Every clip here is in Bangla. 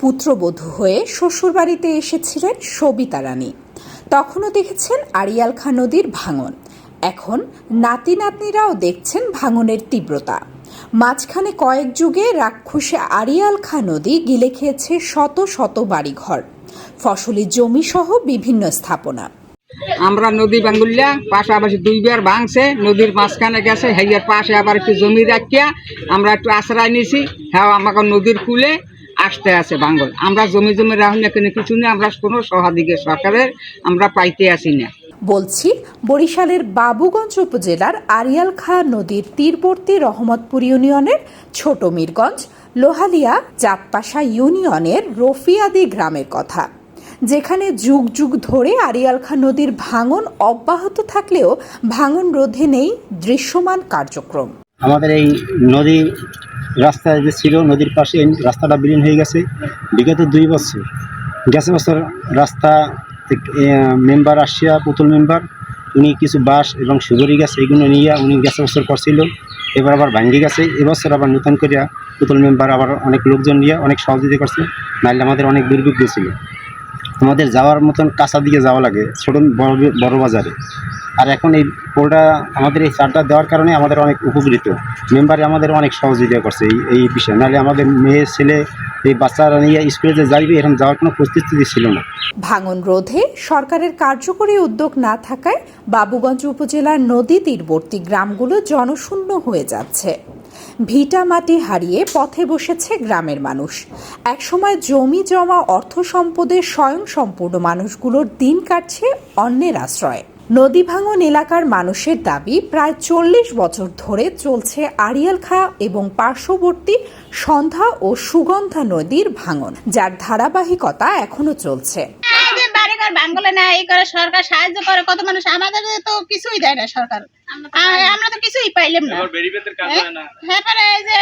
পুত্রবধূ হয়ে শ্বশুরবাড়িতে এসেছিলেন সবিতা রানী। তখনও দেখেছেন আড়িয়াল খাঁ নদীর ভাঙন। এখন নাতি নাতনিরাও দেখছেন ভাঙনের তীব্রতা। মাঝখানে কয়েক যুগে রাক্ষসে আড়িয়াল খাঁ নদী গিলে খেয়েছে শত শত বাড়িঘর। ফসলি জমি সহ বিভিন্ন স্থাপনা। আমরা নদী বাঙ্গুলিয়া পাশাপাশি দুইবার ভাঙছে, নদীর মাঝখানে গেছে হেয়ার পাশে আবার একটু জমি রাখিয়া আমরা একটু আশ্রয় নিছি। হ্যাঁ আমাকে নদীর কুলে আসতে আছে বাঙ্গল। আমরা জমি জমি রাখলে কিন্তু কিছু নেই আমরা কোনো সহাদিকে সরকারের আমরা পাইতে আসি না। বলছি বরিশালের বাবুগঞ্জ উপজেলার আরিয়াল খাঁ নদীর তীরবর্তী রহমতপুর ইউনিয়নের ছোট মিরগঞ্জ লোহালিয়া চাঁদপাশা ইউনিয়নের রফিয়াদি গ্রামের কথা। যেখানে যুগ যুগ ধরে আরিয়াল খাঁ নদীর ভাঙন অব্যাহত থাকলেও ভাঙন রোধে নেই দৃশ্যমান কার্যক্রম। আমাদের এই নদী রাস্তা যে ছিল, নদীর পাশে রাস্তাটা বিলীন হয়ে গেছে। বিগত দুই বছর, গেছে বছর রাস্তা মেম্বার আসিয়া পুতুল মেম্বার, উনি কিছু বাঁশ এবং সুগরি গাছ এগুলো নিয়ে উনি গেছে বছর করছিল এবার আবার ভাঙ্গি গেছে। এবছর আবার নতুন করিয়া পুতুল মেম্বার আবার অনেক লোকজন নিয়ে অনেক সহযোগিতা করছে, নাহলে আমাদের অনেক দুর্ভিক্ষ ছিল। আমাদের যাওয়ার মতন কাঁচা দিকে যাওয়া লাগে, ছোট বড় বড় বাজারে। আর এখন এই পোলটা আমাদের এই চারটা দেওয়ার কারণে আমাদের অনেক উপকৃত। মেম্বারে আমাদের অনেক সহযোগিতা করছে এই এই বিষয়ে। নাহলে আমাদের মেয়ে, ছেলে, এই বাচ্চারা নিয়ে স্কুলে যে যাইবে, এরকম যাওয়ার কোনো প্রস্তুতি ছিল না। ভাঙন রোধে সরকারের কার্যকরী উদ্যোগ না থাকায় বাবুগঞ্জ উপজেলার নদী তীরবর্তী গ্রামগুলো জনশূন্য হয়ে যাচ্ছে। ভিটা মাটি হারিয়ে পথে বসেছে গ্রামের মানুষ। একসময় জমি জমা অর্থ সম্পদের স্বয়ং সম্পূর্ণ মানুষগুলোর দিন কাটছে অন্যের আশ্রয়ে। নদী ভাঙন এলাকার মানুষের দাবি প্রায় চল্লিশ বছর ধরে চলছে আড়িয়াল খাঁ এবং পার্শ্ববর্তী সন্ধ্যা ও সুগন্ধা নদীর ভাঙন যার ধারাবাহিকতা এখনও চলছে। ভাঙলে না এই করে সরকার সাহায্য করে কত মানুষ আমাদের তো কিছুই দেয় না সরকার। আমরা তো কিছুই পাইলাম না। হ্যাঁ পরে এই যে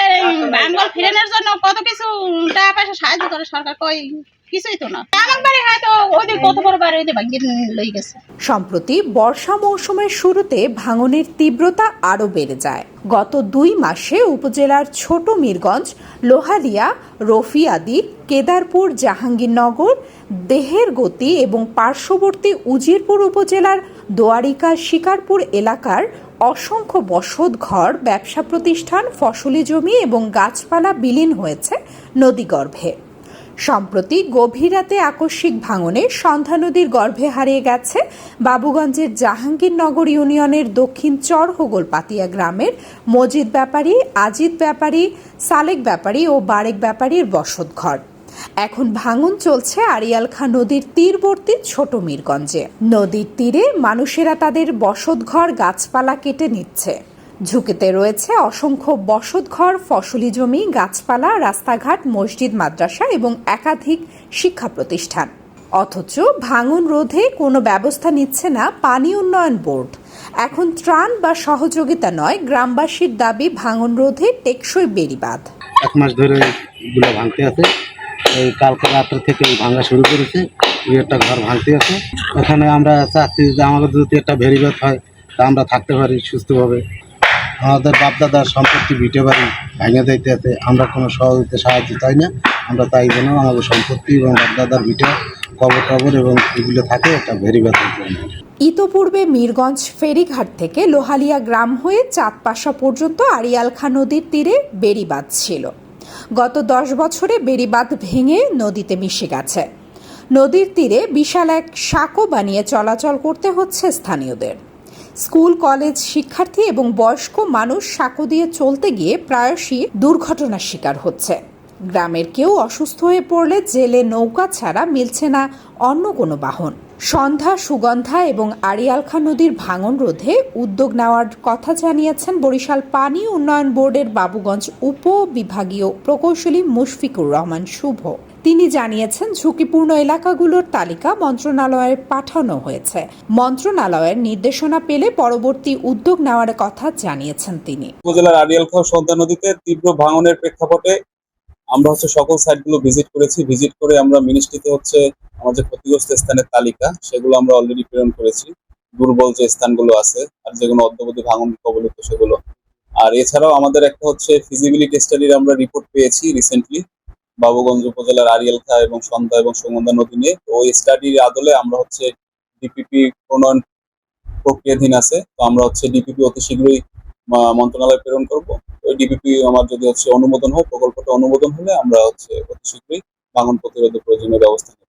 ভাঙ্গল ফিরানোর জন্য কত কিছু টাকা পয়সা সাহায্য করে সরকার কই? কিছুই তো না। আমার বাড়ি হয়তো ওদের কত বড় বাড়ি ওদের ভাঙ্গি লই গেছে। সম্প্রতি বর্ষা মৌসুমের শুরুতে ভাঙনের তীব্রতা আরও বেড়ে যায়। গত দুই মাসে উপজেলার ছোট মিরগঞ্জ লোহালিয়া রফিয়াদি কেদারপুর জাহাঙ্গীরনগর দেহের গতি এবং পার্শ্ববর্তী উজিরপুর উপজেলার দোয়ারিকা শিকারপুর এলাকার অসংখ্য বসত ঘর ব্যবসা প্রতিষ্ঠান ফসলি জমি এবং গাছপালা বিলীন হয়েছে নদীগর্ভে। সম্প্রতি গভীর রাতে আকস্মিক ভাঙনে সন্ধ্যা নদীর গর্ভে হারিয়ে গেছে বাবুগঞ্জের জাহাঙ্গীরনগর ইউনিয়নের দক্ষিণ চরহোগল পাতিয়া গ্রামের মজিদ ব্যাপারী আজিদ ব্যাপারী, সালেক ব্যাপারী ও বারেক ব্যাপারীর বসতঘর। এখন ভাঙন চলছে আড়িয়াল খাঁ নদীর তীরবর্তী ছোট মিরগঞ্জে। নদীর তীরে মানুষেরা তাদের বসতঘর, গাছপালা কেটে নিচ্ছে। ঝুঁকিতে রয়েছে অসংখ্য বসতঘর, ফসলি জমি, গাছপালা, রাস্তাঘাট, মসজিদ, মাদ্রাসা এবং একাধিক শিক্ষা প্রতিষ্ঠান। অথচ ভাঙন রোধে কোনো ব্যবস্থা নিচ্ছে না পানি উন্নয়ন বোর্ড। এখন ত্রাণ বা সহযোগিতা নয়, গ্রামবাসীর দাবি ভাঙন রোধে টেকসই বেড়িবাঁধ। এক মাস ধরে এগুলো ভাঙতে আছে। এই কালকে রাত্র থেকে ভাঙা শুরু করেছে। এই একটা ঘর ভাঙতে আছে। ওখানে আমরা চাচ্ছি যে আমাদের যদি একটা ভেরিবেট হয়, তা আমরা থাকতে পারি সুস্থভাবে। আমাদের বাপদাদার সম্পত্তি ভিটে বাড়ি ভেঙে দিতে আছে আমরা কোনো সহযোগিতা সাহায্য চাই না। আমরা তাই জন্য আমাদের সম্পত্তি এবং বাপদাদার ভিটে কবর টবর এবং এগুলো থাকে একটা ভেরিবেট ইতোপূর্বে মিরগঞ্জ ফেরিঘাট থেকে লোহালিয়া গ্রাম হয়ে চাঁদপাশা পর্যন্ত আড়িয়াল খাঁ নদীর তীরে বেড়িবাঁধ ছিল। গত দশ বছরে বেড়িবাঁধ ভেঙে নদীতে মিশে গেছে। নদীর তীরে বিশাল এক সাঁকো বানিয়ে চলাচল করতে হচ্ছে স্থানীয়দের। স্কুল, কলেজ শিক্ষার্থী এবং বয়স্ক মানুষ সাঁকো দিয়ে চলতে গিয়ে প্রায়শই দুর্ঘটনার শিকার হচ্ছে। গ্রামের কেউ অসুস্থ হয়ে পড়লে জেলে নৌকা ছাড়া মিলছে না অন্য কোনো বাহন। সন্ধ্যা, সুগন্ধা এবং আড়িয়ালখা নদীর ভাঙন রোধে উদ্যোগ নেওয়ার কথা জানিয়েছেন বরিশাল পানি উন্নয়ন বোর্ডের বাবুগঞ্জ উপ বিভাগীয় প্রকৌশলী মুশফিকুর রহমান শুভ। তিনি জানিয়েছেন, ঝুঁকিপূর্ণ এলাকাগুলোর তালিকা মন্ত্রণালয়ে পাঠানো হয়েছে। মন্ত্রণালয়ের নির্দেশনা পেলে পরবর্তী উদ্যোগ নেওয়ার কথা জানিয়েছেন তিনি। উপজেলার আড়িয়ালখাও সন্ধ্যা নদীতে তীব্র ভাঙনের প্রেক্ষাপটে আমরা হচ্ছে সকল সাইটগুলো ভিজিট করেছি। ভিজিট করে আমরা মিনিস্ট্রিতে হচ্ছে আমাদের ক্ষতিগ্রস্ত স্থানের তালিকা, সেগুলো আমরা অলরেডি প্রেরণ করেছি। দুর্বল যে স্থানগুলো আছে, আর যেগুলো অদ্যবধি ভাঙন কবলিত সেগুলো। আর এছাড়াও আমাদের একটা হচ্ছে ফিজিবিলিটি স্টাডির আমরা রিপোর্ট পেয়েছি রিসেন্টলি বাবুগঞ্জ উপজেলার আরিয়ালখা এবং সন্ধ্যা এবং সুগন্ধা নদী নিয়ে। তো ওই স্টাডির আদলে আমরা হচ্ছে ডিপিপি প্রণয়ন প্রক্রিয়াধীন আছে। তো আমরা হচ্ছে ডিপিপি অতি শীঘ্রই মন্ত্রণালয়ে প্রেরণ করব। ওই ডিপিপি আমার যদি হচ্ছে অনুমোদন হয়, প্রকল্পটা অনুমোদন হলে আমরা হচ্ছে অতি শীঘ্রই ভাঙন প্রতিরোধে প্রয়োজনীয় ব্যবস্থা নেব।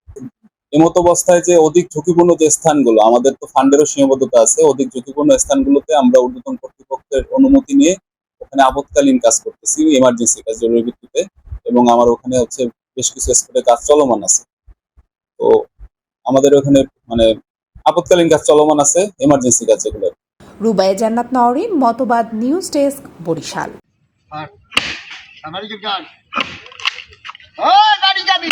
এমত অবস্থায় যে অধিক ঝুঁকিপূর্ণ যে স্থানগুলো, আমাদের তো ফান্ডেরও সীমাবদ্ধতা আছে। অধিক ঝুঁকিপূর্ণ স্থানগুলোতে আমরা ঊর্ধ্বতন কর্তৃপক্ষের অনুমতি নিয়ে ওখানে আপৎকালীন কাজ করতেছি এমার্জেন্সি কাজ, জরুরি ভিত্তিতে। এবং আমার ওখানে হচ্ছে বেশ কিছু স্পটে কাজ চলমান আছে। তো আমাদের ওখানে মানে আপাতকালীন কাজ চলমান আছে এমার্জেন্সি কাজ যেগুলো রুবাই জান্নাত নওরিন মতবাদ নিউজ ডেস্ক বরিশাল। আমার গাড়ি যাবি।